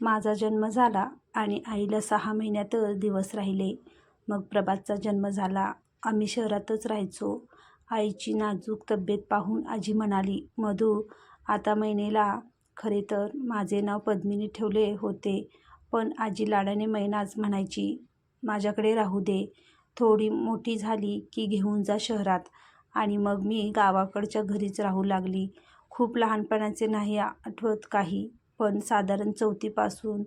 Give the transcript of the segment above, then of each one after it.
माझा जन्म झाला आणि आईला सहा महिन्यातच दिवस राहिले. मग प्रभातचा जन्म झाला. आम्ही शहरातच राहायचो. आईची नाजूक तब्येत पाहून आजी म्हणाली, मधू, आता महिनेला खरे तर माझे नाव पद्मिनी ठेवले होते, पण आजी लाडाने मैनाच म्हणायची. माझ्याकडे राहू दे. थोडी मोठी झाली की घेऊन जा शहरात. आणि मग मी गावाकडच्या घरीच राहू लागली. खूप लहानपणाचे नाही आठवत काही, पण साधारण चौथीपासून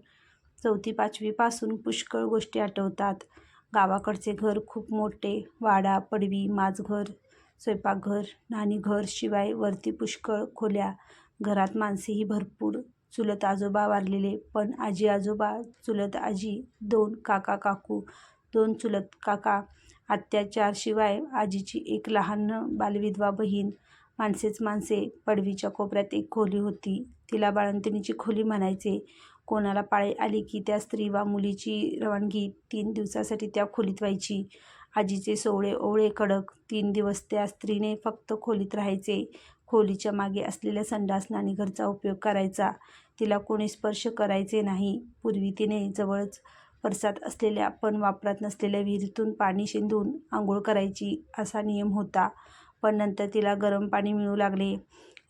चौथी-पाचवीपासून पुष्कळ गोष्टी आठवतात. गावाकडचे घर खूप मोठे. वाडा, पडवी, माजघर, स्वयंपाकघर, न्हाणीघर शिवाय वरती पुष्कळ खोल्या. घरात माणसेही भरपूर. चुलत आजोबा वारलेले, पण आजी-आजोबा, चुलत आजी, दोन काका-काकू, दोन चुलत काका, आत्या शिवाय आजीची एक लहान बालविधवा बहीण. माणसेच माणसे. पडवीच्या कोपऱ्यात एक खोली होती. तिला बाळंतिणीची खोली म्हणायचे. कोणाला पाळी आली की त्या स्त्री वा मुलीची रवानगी तीन दिवसासाठी त्या खोलीत व्हायची. आजीचे सोवळे-ओवळे कडक. तीन दिवस त्या स्त्रीने फक्त खोलीत राहायचे. खोलीच्या मागे असलेल्या संडास घरचा उपयोग करायचा. तिला कोणी स्पर्श करायचे नाही. पूर्वी तिने जवळच परसात असलेल्या पण वापरात नसलेल्या विहिरीतून पाणी शिंदून आंघोळ करायची असा नियम होता. पण नंतर तिला गरम पाणी मिळू लागले.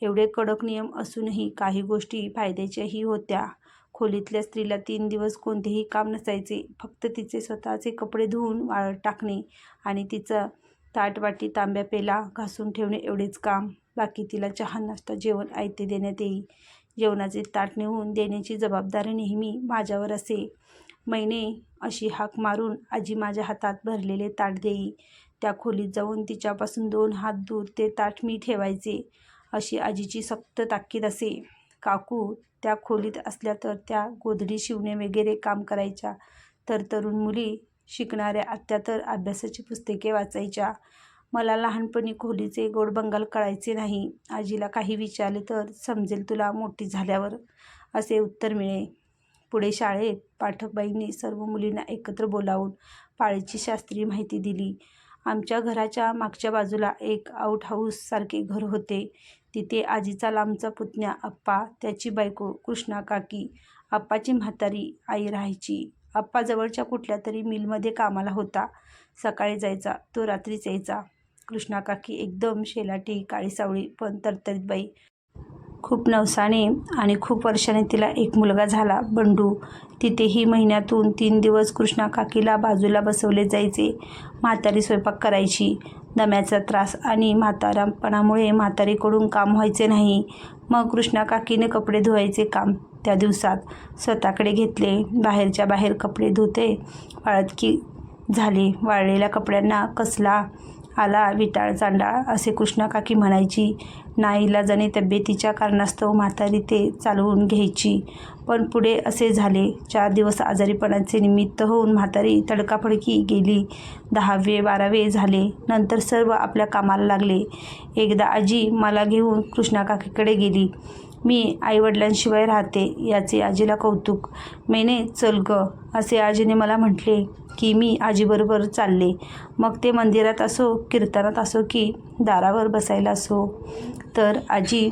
एवढे कडक नियम असूनही काही गोष्टी फायद्याच्याही होत्या. खोलीतल्या स्त्रीला तीन दिवस कोणतेही काम नसायचे. फक्त तिचे स्वतःचे कपडे धुवून वाळत टाकणे आणि तिचं ताटवाटी तांब्या, पेला घासून ठेवणे एवढेच काम. बाकी तिला चहा, नाश्ता, जेवण आयते देण्यात येई. जेवणाचे ताट नेऊन देण्याची जबाबदारी नेहमी माझ्यावर असे. मैने अशी हाक मारून आजी माझ्या हातात भरलेले ताट देई. त्या खोलीत जाऊन तिच्यापासून दोन हात दूर ते ताट मी ठेवायचे, अशी आजीची सक्त ताकीद असे. काकू त्या खोलीत असल्या तर त्या गोधडी शिवणे वगैरे काम करायच्या, तर तरुण मुली, शिकणाऱ्या आत्या तर अभ्यासाची पुस्तके वाचायच्या. मला लहानपणी खोलीचे गोड-बंगाल कळायचे नाही. आजीला काही विचारले तर समजेल तुला मोठी झाल्यावर, असे उत्तर मिळे. पुढे शाळेत पाठकबाईंनी सर्व मुलींना एकत्र बोलावून पाळीची शास्त्रीय माहिती दिली. आमच्या घराच्या मागच्या बाजूला एक आऊटहाऊससारखे घर होते. तिथे आजीचा लांबचा पुतण्या आप्पा, त्याची बायको कृष्णा काकी आप्पाची म्हातारी आई राहायची. आप्पा जवळच्या कुठल्या तरी मिलमध्ये कामाला होता. सकाळी जायचा तो रात्रीच यायचा. कृष्णाकाकी एकदम शेलाटी, काळी-सावळी पण तरतरीत बाई. खूप नवसाने आणि खूप वर्षाने तिला एक मुलगा झाला, बंडू. तिथेही महिन्यातून तीन दिवस कृष्णा काकीला बाजूला बसवले जायचे. म्हातारी स्वयंपाक करायची. दम्याचा त्रास आणि म्हातारापणामुळे म्हातारीकडून काम व्हायचे नाही. मग कृष्णा काकीने कपडे धुवायचे काम त्या दिवसात स्वतःकडे घेतले. बाहेरच्या बाहेर कपडे धुते वाळत की झाले. वाळलेल्या कपड्यांना कसला आला विटाळ-चांडाळ, असे कृष्णाकाकी म्हणायची. नाईलाजाने तब्येतीच्या कारणास्तव म्हातारी ते चालवून घ्यायची. पण पुढे असे झाले. चार दिवस आजारीपणाचे निमित्त होऊन म्हातारी तडकाफडकी गेली. दहावे-बारावे झाले. नंतर सर्व आपल्या कामाला लागले. एकदा आजी मला घेऊन कृष्णाकाकीकडे गेली. मी आईवडिलांशिवाय राहते, याचे आजीला कौतुक. मेने चल गं, असे आजीने मला म्हटले की मी आजीबरोबर चालले. मग ते मंदिरात असो, कीर्तनात असो की दारावर बसायला असो. तर आजी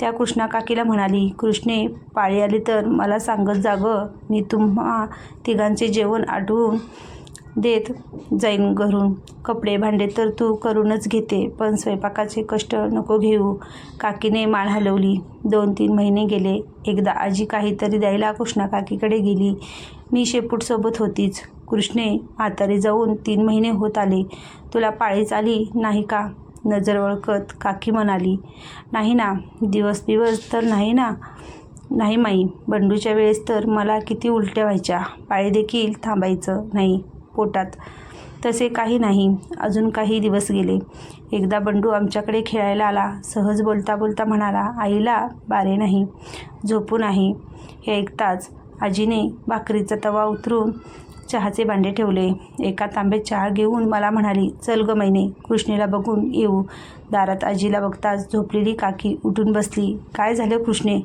त्या कृष्णा काकीला म्हणाली, कृष्णे, पाळी आली तर मला सांगत जागं मी तुम्हा तिघांचे जेवण आठवून देत जाईन घरून. कपडे-भांडे तर तू करूनच घेते, पण स्वयंपाकाचे कष्ट नको घेऊ. काकीने माळ हलवली. दोन-तीन महिने गेले. एकदा आजी काहीतरी द्यायला कृष्णा काकीकडे गेली. मी शेपूटसोबत होतीच. कृष्णे, म्हातारी जाऊन तीन महिने होत आले. तुला पाळीच आली नाही का? नजर ओळखत काकी म्हणाली, नाही ना. दिवस दिवस तर नाही ना? नाही माई. बंडूच्या वेळेस तर मला किती उलट्या व्हायच्या. पाळीदेखील थांबायचं नाही पोटात. तसे काही नाही. अजून काही दिवस गेले. एकदा बंडू आमच्याकडे खेळायला आला. सहज बोलता बोलता म्हणाला, आईला बारे नाही, झोपून आहे. हे ऐकताच आजीने भाकरीचा तवा उतरून चहाचे भांडे ठेवले. एका तांब्यात चहा घेऊन मला म्हणाली, चल गं मैने, कृष्णेला बघून येऊ. दारात आजीला बघताच झोपलेली काकी उठून बसली. काय झालं कृष्णे?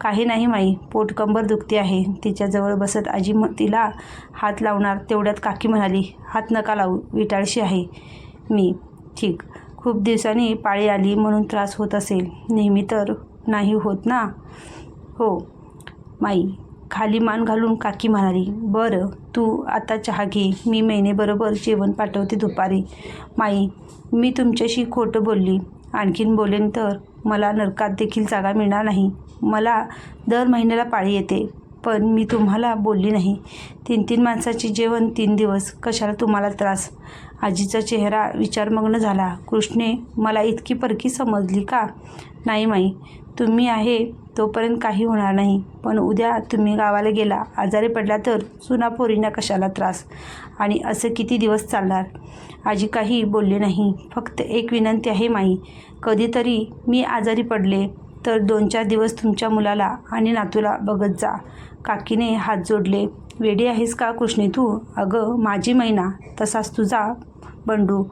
काही नाही माई, पोट-कंबर दुखते आहे. तिच्याजवळ बसत आजी तिला हात लावणार तेवढ्यात काकी म्हणाली, हात नका लावू, विटाळशी आहे मी. ठीक. खूप दिवसांनी पाळी आली म्हणून त्रास होत असेल. नेहमी तर नाही होत ना? हो. माई, खाली मान घालून काकी म्हणाली बरं तू आता चहा घे. मी महिनेबरोबर जेवण पाठवते दुपारी. माई मी तुमच्याशी खोटं बोलली. आणखीन बोलेन तर मला नरकात देखील जागा मिळणार नाही. मला दर महिन्याला पाळी येते पण मी तुम्हाला बोलली नाही. तीन तीन माणसाचे जेवण तीन दिवस. कशाला तुम्हाला त्रास आजीचा चेहरा विचारमग्न झाला. कृष्णे मला इतकी परकी समजली का? नाही माई. तुम्ही आहे तोपर्यंत काही होणार नाही. पण उद्या तुम्ही गावाला गेला आजारी पडला तर सुनापोरींना कशाला त्रास? आणि असं किती दिवस चालणार? आजी काही बोलले नाही. फक्त एक विनंती आहे माई कधीतरी मी आजारी पडले तर दोन चार दिवस तुमच्या मुलाला आणि नातूला बघत जा. काकीने हात जोडले वेडी आहेस का कृष्णे तू? अगं माझी मैना तसाच तुझा बंडू.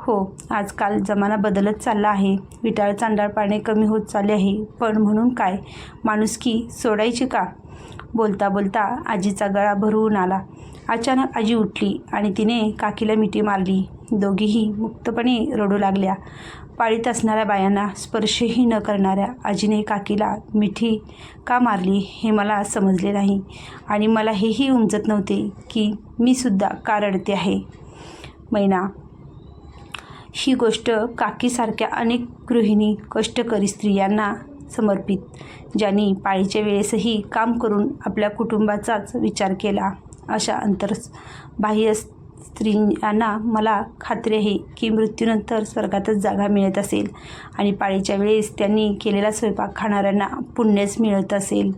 हो आजकाल जमाना बदलत चालला आहे. विटाळ चांडाळपाणे कमी होत चालले आहे. पण म्हणून काय? माणुसकी सोडायची का? बोलता बोलता आजीचा गळा भरवून आला. अचानक आजी उठली आणि तिने काकीला मिठी मारली. दोघीही मुक्तपणे रडू लागल्या. पाळीत असणाऱ्या बायांना स्पर्शही न करणाऱ्या आजीने काकीला मिठी का मारली हे मला समजले नाही आणि मला हेही उमजत नव्हते की मी सुद्धा का रडते आहे. मैना ही गोष्ट काकीसारख्या अनेक गृहिणी कष्टकरी स्त्रियांना समर्पित ज्यांनी पाळीच्या वेळेसही काम करून आपल्या कुटुंबाचाच विचार केला. अशा अंतर बाह्य स्त्रियांना मला खात्री आहे की मृत्यूनंतर स्वर्गातच जागा मिळत असेल आणि पाळीच्या वेळेस त्यांनी केलेला स्वयंपाक खाणाऱ्यांना पुण्यच मिळत असेल.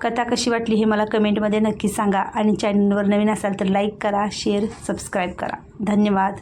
कथा कशी वाटली हे मला कमेंटमध्ये नक्की सांगा आणि चॅनलवर नवीन असाल तर लाईक करा शेअर सबस्क्राईब करा. धन्यवाद.